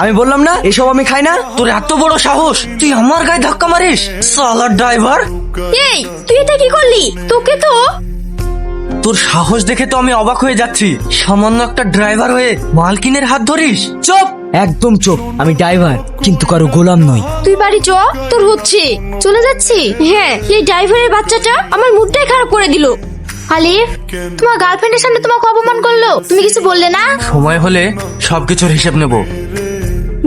আমি বললাম না এসব আমি খাই না। তোর এত বড় সাহস তুই আমার গায়ে ধাক্কা মারিস? সালার ড্রাইভার। এই তুই এটা কি করলি? তোকে তো তোর সাহস দেখে তো আমি অবাক হয়ে যাচ্ছি। সামান্য একটা ড্রাইভার হয়ে মালকিনের হাত ধরিস? চুপ! একদম চুপ। আমি ড্রাইভার কিন্তু কারও গোলাম নই। তুই বাড়ি চ তোর হচ্ছে। চলে যাচ্ছি? হ্যাঁ এই ড্রাইভারের বাচ্চাটা আমার মুডটাই খারাপ করে দিল। আলিফ তোমার গার্লফ্রেন্ডের সামনে তোমাকে অপমান করল? তুমি কিছু বললে না? সময় হলে সবকিছুর হিসেব নেব।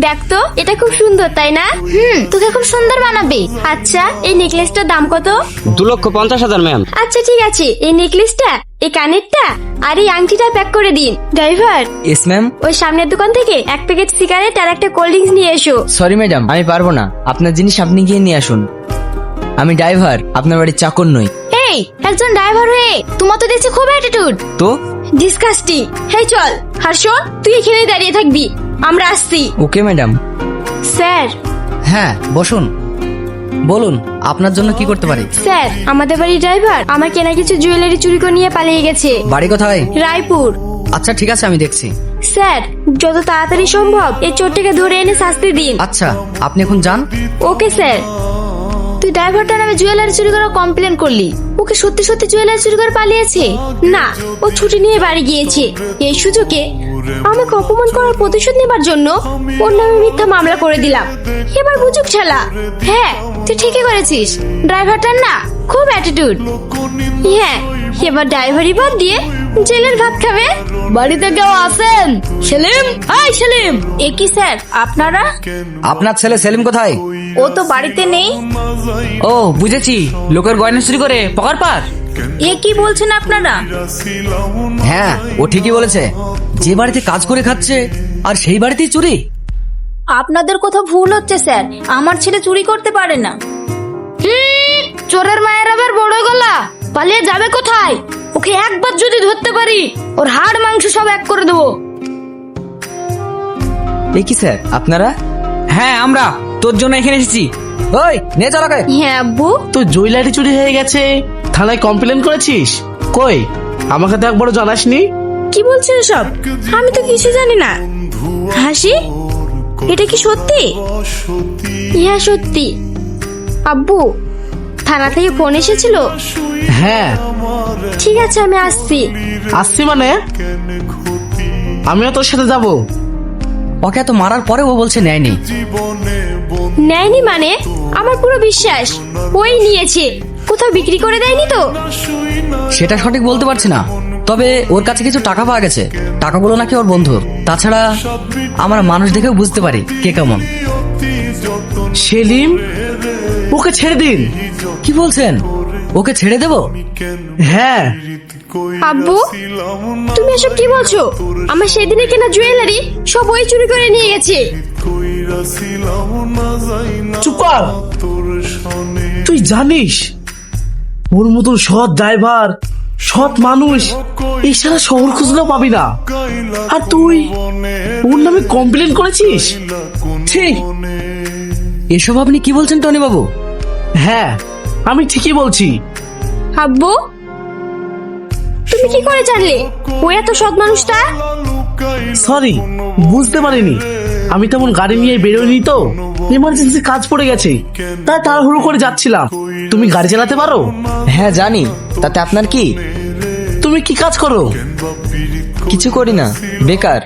দেখ তো এটা খুব সুন্দর তাই না? হুম। তোকে খুব সুন্দর বানাবে। আচ্ছা এই নেকলেসটার দাম কত? দু লক্ষ পঞ্চাশ হাজার ম্যাম। আচ্ছা ঠিক আছে এই নেকলেসটা এই কানেরটা আর এই আংটিটা প্যাক করে দিন। ড্রাইভার। এস ম্যাম ওই সামনের দোকান থেকে এক প্যাকেট সিগারেট আর একটা কোল্ড ড্রিঙ্কস নিয়ে এসো। সরি ম্যাডাম আমি পারব না। আপনার জিনিস আপনি গিয়ে নিয়ে আসুন। আমি ড্রাইভার আপনার বাড়ির চাকর নই। এই একজন ড্রাইভার হয়ে তোমার তো দেখছি খুব অ্যাটিটিউড তো? ডিসকাস্টিং হেই চল হর্ষ তুই এখানেই দাঁড়িয়ে থাকবি। আমরা আসছি। Okay madam. স্যার। হ্যাঁ বসুন। বলুন আপনার জন্য কি করতে পারি? স্যার আমাদের বাড়ির ড্রাইভার আমার কেনা কিছু জুয়েলারি চুরি করে নিয়ে পালিয়ে গেছে। বাড়ি কোথায়? রায়পুর। আচ্ছা ঠিক আছে আমি দেখছি। স্যার যত তাড়াতাড়ি সম্ভব এই চোরটাকে ধরে এনে শাস্তি দিন। আচ্ছা আপনি এখন যান। Okay sir. তুই ড্রাইভারটার নামে জুয়েলারি চুরি করার কমপ্লেন করলি। ওকে সত্যি সত্যি জুয়েলারি চুরি করে পালিয়েছে? না, ও ছুটি নিয়ে বাড়ি গিয়েছে। এই সুযোগে আমাকে অপমান করার প্রতিশোধ নেবার জন্য ওর নামে মিথ্যা মামলা করে দিলাম। এবার বুঝুক ছালা হ্যাঁ তুই ঠিকই করেছিস। ড্রাইভারটার না খুব অ্যাটিটিউড হ্যাঁ এবার ড্রাইভারি বাদ দিয়ে জেলের ভাত খাবে। বাড়িতে কেউ আছেন? সেলিম? হাই সেলিম! এ কি স্যার? আপনারা? আপনার ছেলে সেলিম কোথায়? ও তো বাড়িতে নেই। ও বুঝেছি। লোকের গয়না চুরি করে পকার পার। এ কি বলছেন আপনারা? হ্যাঁ ও ঠিকই বলেছে। যে বাড়িতে কাজ করে খাচ্ছে আর সেই বাড়িতেই চুরি। আপনাদের কোথাও ভুল হচ্ছে স্যার। আমার ছেলে চুরি করতে পারে না। চোরের মায়ের আবার বড় গলা? পালিয়ে যাবে কোথায়? ওকে একবার যদি ধরতে পারি ওর হাড় মাংস সব এক করে দেবো। এই কি স্যার? আপনারা? হ্যাঁ আমরা। তোর জন্য এখানে এসেছি। ওই নিয়ে চল ওকে হ্যাঁ আব্বু। তো জুয়েলারি চুরি হয়ে গেছে। থানায় কমপ্লেন করেছিস? কই? আমাকে তো একবারও জানাসনি? কি বলছেন সব আমি তো কিছু জানি না। হাসি? এটা কি সত্যি? হ্যাঁ সত্যি। আব্বু থানা থেকে ফোন এসেছিল? হ্যাঁ। ঠিক আছে আমি আসছি। আসছি মানে? আমিও তোর সাথে যাব। ওকে এত মারার পরে ও বলছে নেয়নি। নেয়নি মানে? আমার পুরো বিশ্বাস। ওই নিয়েছে। কোথাও বিক্রি করে দেয়নি তো? সেটা সঠিক বলতে পারছি না। তবে ওর কাছে কিছু টাকা পাওয়া গেছে। টাকাগুলো নাকি ওর বন্ধুর। তাছাড়া আমরা মানুষ দেখেও বুঝতে পারি কে কেমন। সেলিম ওকে ছেড়ে দিন। কি বলছেন? ওকে ছেড়ে দেব? হ্যাঁ। আব্বু তুমি এসব কি বলছো? আমার সেদিনে কেনা জুয়েলারি সব ওই চুরি করে নিয়ে গেছে। চুপ কর। তুই জানিস ওর মতন সৎ ড্রাইভার সৎ মানুষ এই সারা শহর খুঁজলেও পাবি না। আর তুই ওর নামে কমপ্লেন করেছিস? ঠিক এসব আপনি কি বলছেন টনি বাবু হ্যাঁ আমি ঠিকই বলছি। আব্বু তুমি কি করে জানলে? ও এত সৎ মানুষটা? সরি বুঝতে পারিনি। আমি তেমন গাড়ি নিয়ে বেরোয়নি তো। ইমার্জেন্সি কাজ পড়ে গেছে। তাই তাড়াহুড়ো করে যাচ্ছিলাম। তুমি গাড়ি চালাতে পারো? হ্যাঁ জানি। তাতে আপনার কি? তুমি কি কাজ করো? কিছু করি না। বেকার।